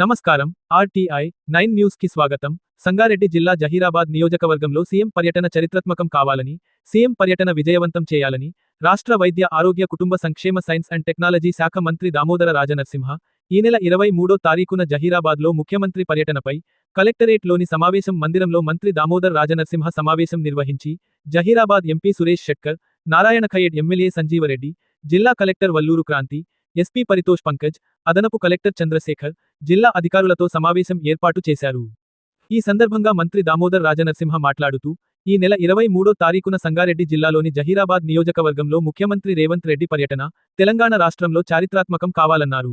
నమస్కారం. RTI nine న్యూస్కి స్వాగతం. సంగారెడ్డి జిల్లా జహీరాబాద్ నియోజకవర్గంలో సీఎం పర్యటన చరిత్రాత్మకం కావాలని సీఎం పర్యటన విజయవంతం చేయాలని రాష్ట్ర వైద్య ఆరోగ్య కుటుంబ సంక్షేమ సైన్స్ అండ్ టెక్నాలజీ శాఖ మంత్రి దామోదర రాజనరసింహ ఈ నెల ఇరవై మూడో తారీఖున జహీరాబాద్లో ముఖ్యమంత్రి పర్యటనపై కలెక్టరేట్లోని సమావేశం మందిరంలో మంత్రి దామోదర్ రాజనరసింహ సమావేశం నిర్వహించి జహీరాబాద్ ఎంపీ సురేష్ షెట్కర్ నారాయణ ఖయేడ్ ఎమ్మెల్యే సంజీవరెడ్డి జిల్లా కలెక్టర్ వల్లూరు క్రాంతి ఎస్పీ పరితోష్ పంకజ్ అదనపు కలెక్టర్ చంద్రశేఖర్ జిల్లా అధికారులతో సమావేశం ఏర్పాటు చేశారు. ఈ సందర్భంగా మంత్రి దామోదర్ రాజనరసింహ మాట్లాడుతూ ఈ నెల ఇరవై మూడో తారీఖున సంగారెడ్డి జిల్లాలోని జహీరాబాద్ నియోజకవర్గంలో ముఖ్యమంత్రి రేవంత్ రెడ్డి పర్యటన తెలంగాణ రాష్ట్రంలో చారిత్రాత్మకం కావాలన్నారు.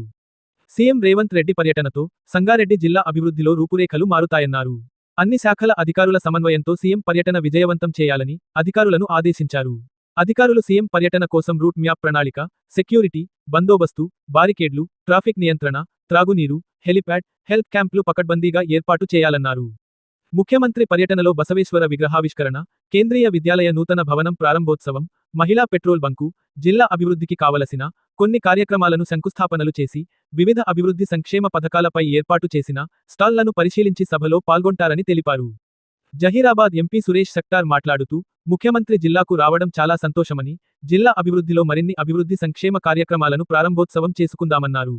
సీఎం రేవంత్ రెడ్డి పర్యటనతో సంగారెడ్డి జిల్లా అభివృద్ధిలో రూపురేఖలు మారుతాయన్నారు. అన్ని శాఖల అధికారుల సమన్వయంతో సీఎం పర్యటన విజయవంతం చేయాలని అధికారులను ఆదేశించారు. అధికారులు సీఎం పర్యటన కోసం రూట్ మ్యాప్ ప్రణాళిక సెక్యూరిటీ బందోబస్తు బారికేడ్లు ట్రాఫిక్ నియంత్రణ త్రాగునీరు హెలిప్యాడ్ హెల్త్ క్యాంపులు పకడ్బందీగా ఏర్పాటు చేయాలన్నారు. ముఖ్యమంత్రి పర్యటనలో బసవేశ్వర విగ్రహావిష్కరణ కేంద్రీయ విద్యాలయ నూతన భవనం ప్రారంభోత్సవం మహిళా పెట్రోల్ బంకు జిల్లా అభివృద్ధికి కావలసిన కొన్ని కార్యక్రమాలను శంకుస్థాపనలు చేసి వివిధ అభివృద్ధి సంక్షేమ పథకాలపై ఏర్పాటు చేసిన స్టాళ్ళను పరిశీలించి సభలో పాల్గొంటారని తెలిపారు. జహీరాబాద్ ఎంపీ సురేష్ సక్టార్ మాట్లాడుతూ ముఖ్యమంత్రి జిల్లాకు రావడం చాలా సంతోషమని జిల్లా అభివృద్ధిలో మరిన్ని అభివృద్ధి సంక్షేమ కార్యక్రమాలను ప్రారంభోత్సవం చేసుకుందామన్నారు.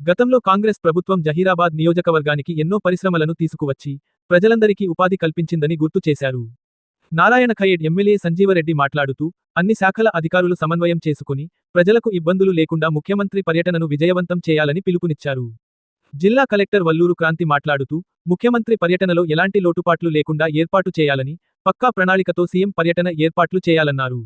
గతంలో కాంగ్రెస్ ప్రభుత్వం జహీరాబాద్ నియోజకవర్గానికి ఎన్నో పరిశ్రమలను తీసుకువచ్చి ప్రజలందరికీ ఉపాధి కల్పించిందని గుర్తు చేశారు. నారాయణ ఖయేడ్ ఎమ్మెల్యే సంజీవరెడ్డి మాట్లాడుతూ అన్ని శాఖల అధికారులు సమన్వయం చేసుకుని ప్రజలకు ఇబ్బందులు లేకుండా ముఖ్యమంత్రి పర్యటనను విజయవంతం చేయాలని పిలుపునిచ్చారు. జిల్లా కలెక్టర్ వల్లూరు క్రాంతి మాట్లాడుతూ ముఖ్యమంత్రి పర్యటనలో ఎలాంటి లోటుపాట్లు లేకుండా ఏర్పాటు చేయాలని పక్కా ప్రణాళికతో సీఎం పర్యటన ఏర్పాట్లు చేయాలన్నారు.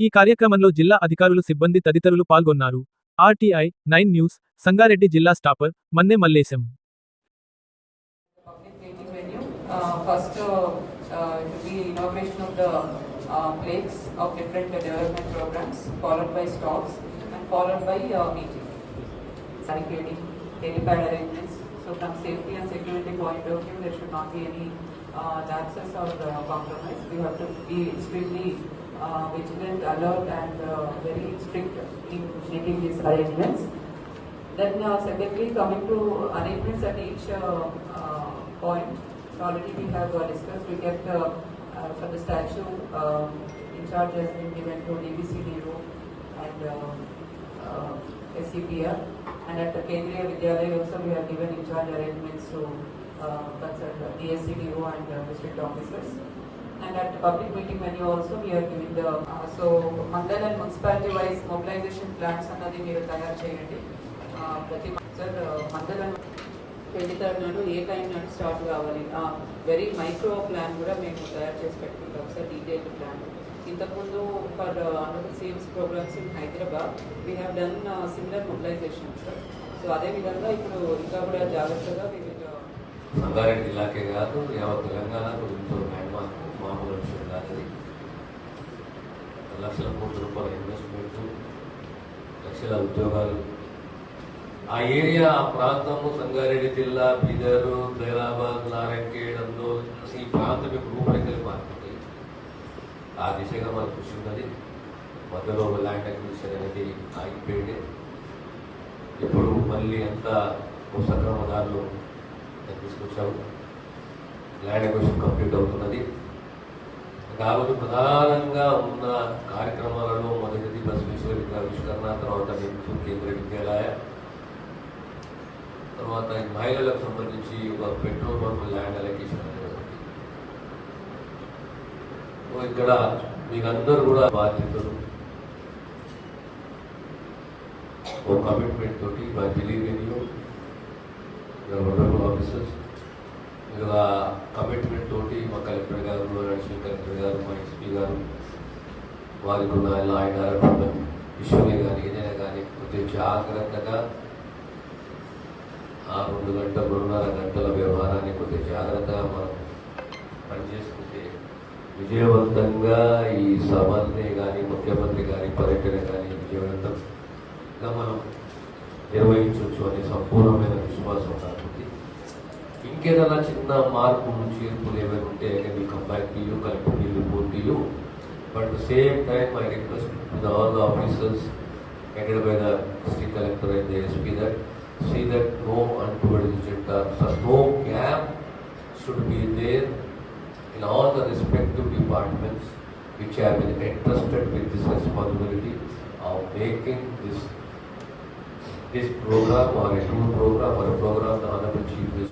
ఈ కార్యక్రమంలో జిల్లా అధికారులు సిబ్బంది తదితరులు పాల్గొన్నారు. ఆర్టీఐ నైన్ న్యూస్ సంగారెడ్డి జిల్లా staffer Manne Mallesham. Helipad arrangements. So from safety and security point of view, there should not be any uh, lapses or uh, compromise. We have to be extremely uh, vigilant, alert, and uh, very strict in making these arrangements. Then uh, secondly, coming to arrangements at each uh, uh, point, so already we have discussed, we kept for the statue, in charge has been given to DBCDO and uh, SCPR. And at the Kendriya Vidyalaya also, we have given in charge arrangements to uh, concerned DSCDO and uh, district officers. And at the public meeting venue also, we are giving the, uh, so mandal and municipality wise mobilization plans అన్నది మీరు తయారు చేయండి ప్రతి sir మండలం twenty third నాడు ఏ time నాడు start కావాలి? వెరీ మైక్రో ప్లాన్ కూడా మేము తయారు చేసి పెట్టుకుంటాం. సార్ డీటెయిల్డ్ ప్లాన్ ఇంతకుముందు for another same programmes in Hyderabad we have done similar mobilisation sir so అదేవిధంగా ఇప్పుడు ఇంకా కూడా జాగ్రత్తగా సంగారెడ్డి uh, జిల్లాకే కాదు యావత్ తెలంగాణ ఎంతో మ్యాన్మార్ మామూలు విషయం కాదు. లక్షల కోట్ల రూపాయల ఇన్వెస్ట్మెంట్ లక్షల ఉద్యోగాలు ఆ ఏరియా ఆ ప్రాంతము సంగారెడ్డి జిల్లా బీదరు ఖైరాబాద్ నారాయణఖేడ్ అందోల్ ఈ ప్రాంతం యొక్క రూపురేఖలు మారుతుంది ఆ దిశగా మన కృషి ఉన్నది. మధ్యలో ల్యాండ్ అక్విజిషన్ అనేది ఆగిపోయింది. ఇప్పుడు మళ్ళీ అంతా సక్రమ దారిలో తీసుకొచ్చాము ల్యాండ్ అక్విజిషన్ కంప్లీట్ అవుతున్నది. కాబట్టి ప్రధానంగా ఉన్న కార్యక్రమాలలో మొదటిది బసవేశ్వర విగ్రహావిష్కరణ తర్వాత నిమ్స్ కేంద్ర విద్యాలయ తర్వాత మహిళలకు సంబంధించి ఒక పెట్రోల్ బంక్ ల్యాండ్ అలొకేషన్ అనేది ఇక్కడ మీకందరూ కూడా బాధ్యతలు. ఓ కమిట్మెంట్ తోటి మా బిలీవింగ్ యూ వండర్ఫుల్ ఆఫీసర్స్ మీరు ఆ కమిట్మెంట్ తోటి మా కలెక్టర్ గారు నడిచిన కలెక్టర్ గారు మా ఎస్పీ గారు వారికి ఉన్న ఆయన విషయమే కానీ ఏదైనా కానీ కొద్దిగా జాగ్రత్తగా ఆ రెండు గంటల రెండున్నర గంటల వ్యవహారాన్ని కొంచెం జాగ్రత్తగా మనం పనిచేసుకుంటే విజయవంతంగా ఈ సభల్ని కానీ ముఖ్యమంత్రి కానీ పర్యటన కానీ విజయవంతంగా మనం నిర్వహించవచ్చు అనే సంపూర్ణమైన విశ్వాసం నాకు ఇంకేదైనా చిన్న మార్పులు చేర్పులు ఏమైనా ఉంటే మీ come back to you collector to report to you but same time I request to all the officers headed by the district collector and the SP that see that no untoward incident occurs. No gap should be there in all the respective departments which have been entrusted with this responsibility of making this this program or a tool program or a program the Honorable Chief